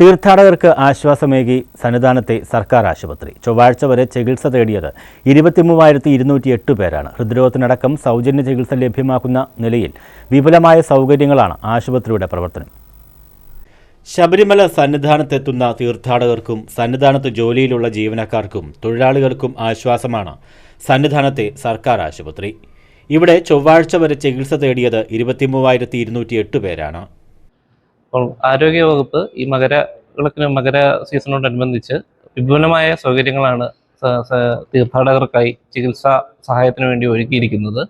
തീർത്ഥാടകർക്ക് ആശ്വാസമേകി സന്നിധാനത്തെ സർക്കാർ ആശുപത്രി. ചൊവ്വാഴ്ച വരെ ചികിത്സ തേടിയത് ഇരുപത്തിമൂവായിരത്തി ഇരുന്നൂറ്റി എട്ട് പേരാണ്. ഹൃദ്രോഗത്തിനടക്കം സൗജന്യ ചികിത്സ ലഭ്യമാക്കുന്ന നിലയിൽ വിപുലമായ സൗകര്യങ്ങളാണ് ആശുപത്രിയുടെ പ്രവർത്തനം. ശബരിമല സന്നിധാനത്തെത്തുന്ന തീർത്ഥാടകർക്കും സന്നിധാനത്ത് ജോലിയിലുള്ള ജീവനക്കാർക്കും തൊഴിലാളികൾക്കും ആശ്വാസമാണ് സന്നിധാനത്തെ സർക്കാർ ആശുപത്രി. ഇവിടെ ചൊവ്വാഴ്ച വരെ ചികിത്സ തേടിയത് ഇരുപത്തിമൂവായിരത്തി ഇരുന്നൂറ്റി എട്ട് പേരാണ്. അപ്പോൾ ആരോഗ്യ വകുപ്പ് ഈ മകര വിളക്കിന് മകര സീസണോടനുബന്ധിച്ച് വിപുലമായ സൗകര്യങ്ങളാണ് തീർത്ഥാടകർക്കായി ചികിത്സാ സഹായത്തിന് വേണ്ടി ഒരുക്കിയിരിക്കുന്നത്.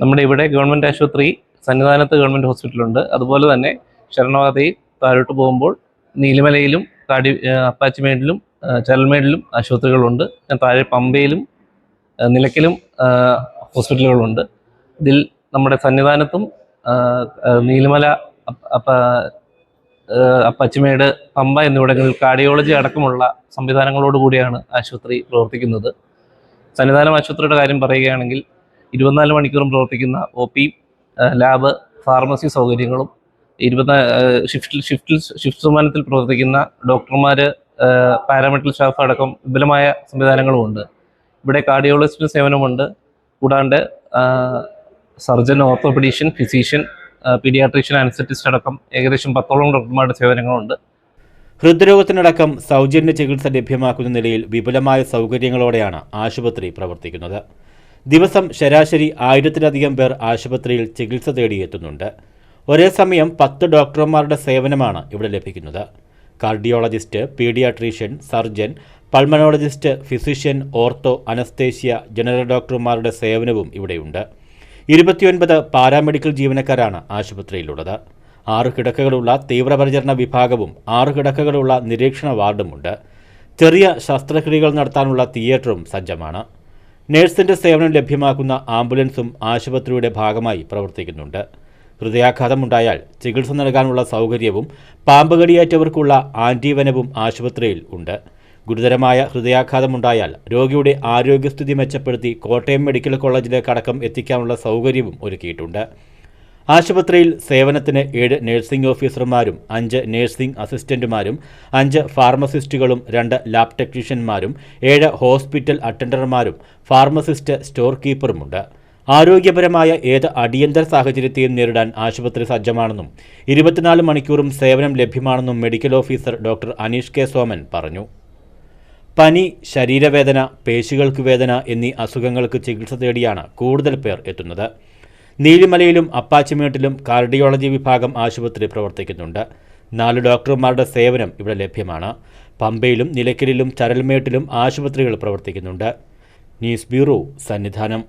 നമ്മുടെ ഇവിടെ ഗവൺമെന്റ് ആശുപത്രി സന്നിധാനത്ത് ഗവൺമെന്റ് ഹോസ്പിറ്റലുണ്ട്. അതുപോലെ തന്നെ ശരണവാതയിൽ താഴോട്ട് പോകുമ്പോൾ നീലിമലയിലും കാടി അപ്പാച്ചിമേഡിലും ചരൽമേടിലും ആശുപത്രികളുണ്ട്. താഴെ പമ്പയിലും നിലയ്ക്കലും ഹോസ്പിറ്റലുകളുണ്ട്. ഇതിൽ നമ്മുടെ സന്നിധാനത്തും നീലിമല അപ്പച്ചിമേട് പമ്പ എന്നിവിടങ്ങളിൽ കാർഡിയോളജി അടക്കമുള്ള സംവിധാനങ്ങളോട് കൂടിയാണ് ആശുപത്രി പ്രവർത്തിക്കുന്നത്. സന്നിധാനം ആശുപത്രിയുടെ കാര്യം പറയുകയാണെങ്കിൽ ഇരുപത്തിനാല് മണിക്കൂറും പ്രവർത്തിക്കുന്ന ഒ പി ലാബ് ഫാർമസി സൗകര്യങ്ങളും ഇരുപത്തിനാല് ഷിഫ്റ്റിൽ ഷിഫ്റ്റിൽ ഷിഫ്റ്റ് സമ്മാനത്തിൽ പ്രവർത്തിക്കുന്ന ഡോക്ടർമാർ പാരാമെഡിക്കൽ സ്റ്റാഫ് അടക്കം വിപുലമായ സംവിധാനങ്ങളുമുണ്ട്. ഇവിടെ കാർഡിയോളജിസ്റ്റ് സേവനമുണ്ട്. കൂടാണ്ട് surgeon orthopaedician physician paediatrician anaesthetist അടക്കം ഏകദേശം പത്തോളം ഡോക്ടർമാരുടെ സേവനങ്ങളുണ്ട്. ഹൃദ്രോഗത്തിനടക്കം സൗജന്യ ചികിത്സ ലഭ്യമാക്കുന്ന നിലയിൽ വിപുലമായ സൗകര്യങ്ങളോടെയാണ് ആശുപത്രി പ്രവർത്തിക്കുന്നത്. ദിവസം ശരാശരി ആയിരത്തിലധികം പേർ ആശുപത്രിയിൽ ചികിത്സ തേടിയെത്തുന്നുണ്ട് ഒരേ സമയം പത്ത് ഡോക്ടർമാരുടെ സേവനമാണ് ഇവിടെ ലഭിക്കുന്നത്. Cardiologist paediatrician surgeon pulmonologist physician ortho anaesthesia general ഡോക്ടർമാരുടെ സേവനവും ഇവിടെയുണ്ട്. ഇരുപത്തിയൊൻപത് പാരാമെഡിക്കൽ ജീവനക്കാരാണ് ആശുപത്രിയിലുള്ളത്. ആറ് കിടക്കകളുള്ള തീവ്രപരിചരണ വിഭാഗവും ആറ് കിടക്കകളുള്ള നിരീക്ഷണ വാർഡുമുണ്ട്. ചെറിയ ശസ്ത്രക്രിയകൾ നടത്താനുള്ള തിയേറ്ററും സജ്ജമാണ്. നഴ്സിന്റെ സേവനം ലഭ്യമാക്കുന്ന ആംബുലൻസും ആശുപത്രിയുടെ ഭാഗമായി പ്രവർത്തിക്കുന്നുണ്ട്. ഹൃദയാഘാതമുണ്ടായാൽ ചികിത്സ നൽകാനുള്ള സൗകര്യവും പാമ്പ് കടിയേറ്റവർക്കുള്ള ആന്റീവനവും ആശുപത്രിയിൽ ഉണ്ട്. ഗുരുതരമായ ഹൃദയാഘാതമുണ്ടായാൽ രോഗിയുടെ ആരോഗ്യസ്ഥിതി മെച്ചപ്പെടുത്തി കോട്ടയം മെഡിക്കൽ കോളേജിലേക്ക് അടക്കം എത്തിക്കാനുള്ള സൗകര്യവും ഒരുക്കിയിട്ടുണ്ട്. ആശുപത്രിയിൽ സേവനത്തിന് ഏഴ് നഴ്സിംഗ് ഓഫീസർമാരും അഞ്ച് നഴ്സിംഗ് അസിസ്റ്റന്റുമാരും അഞ്ച് ഫാർമസിസ്റ്റുകളും രണ്ട് ലാബ് ടെക്നീഷ്യന്മാരും ഏഴ് ഹോസ്പിറ്റൽ അറ്റൻഡർമാരും ഫാർമസിസ്റ്റ് സ്റ്റോർ കീപ്പറുമുണ്ട്. ആരോഗ്യപരമായ ഏത് അടിയന്തര സാഹചര്യത്തെയും നേരിടാൻ ആശുപത്രി സജ്ജമാണെന്നും ഇരുപത്തിനാല് മണിക്കൂറും സേവനം ലഭ്യമാണെന്നും medical officer doctor Aneesh K. Soman പറഞ്ഞു. പനി ശരീരവേദന പേശികൾക്ക് വേദന എന്നീ അസുഖങ്ങൾക്ക് ചികിത്സ തേടിയാണ് കൂടുതൽ പേർ എത്തുന്നത്. നീലിമലയിലും അപ്പാച്ചിമേട്ടിലും കാർഡിയോളജി വിഭാഗം ആശുപത്രി പ്രവർത്തിക്കുന്നുണ്ട്. നാല് ഡോക്ടർമാരുടെ സേവനം ഇവിടെ ലഭ്യമാണ്. പമ്പയിലും നിലയ്ക്കലിലും ചരൽമേട്ടിലും ആശുപത്രികൾ പ്രവർത്തിക്കുന്നുണ്ട്. News bureau Sannidhanam.